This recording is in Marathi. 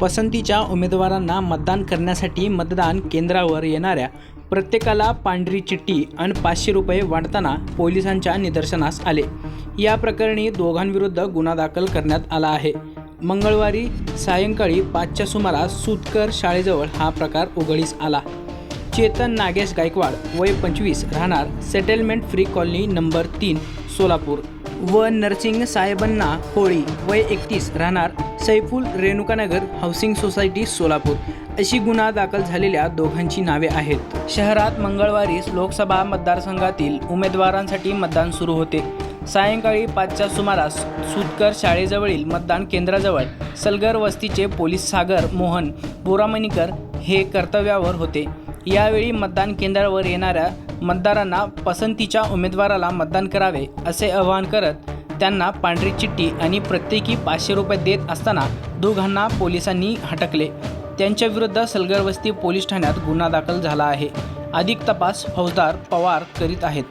पसंतीच्या उमेदवारांना मतदान करण्यासाठी मतदान केंद्रावर येणाऱ्या प्रत्येकाला पांढरी चिठ्ठी आणि पाचशे रुपये वाटताना पोलिसांच्या निदर्शनास आले. या प्रकरणी दोघांविरुद्ध गुन्हा दाखल करण्यात आला आहे. मंगळवारी सायंकाळी पाचच्या सुमारास सुतकर शाळेजवळ हा प्रकार उघडीस आला. चेतन नागेश गायकवाड वय पंचवीस राहणार सेटलमेंट फ्री कॉलनी नंबर तीन सोलापूर. व नरसिंग साहेबांना होळी वय एकतीस राहणार सैफुल रेणुकानगर हाऊसिंग सोसायटी सोलापूर अशी गुन्हा दाखल झालेल्या दोघांची नावे आहेत. शहरात मंगळवारीस लोकसभा मतदारसंघातील उमेदवारांसाठी मतदान सुरू होते. सायंकाळी पाचच्या सुमारास सुतकर शाळेजवळील मतदान केंद्राजवळ सलगर वस्तीचे पोलीस सागर मोहन बोरामणीकर हे कर्तव्यावर होते. यावेळी मतदान केंद्रावर येणाऱ्या मतदारांना पसंतीच्या उमेदवाराला मतदान करावे असे आवाहन करत त्यांना पांढरी चिठ्ठी आणि प्रत्येकी पाचशे रुपये देत असताना दोघांना पोलिसांनी हटकले. त्यांच्याविरुद्ध सलगरवस्ती पोलीस ठाण्यात गुन्हा दाखल झाला आहे. अधिक तपास फौजदार पवार करीत आहेत.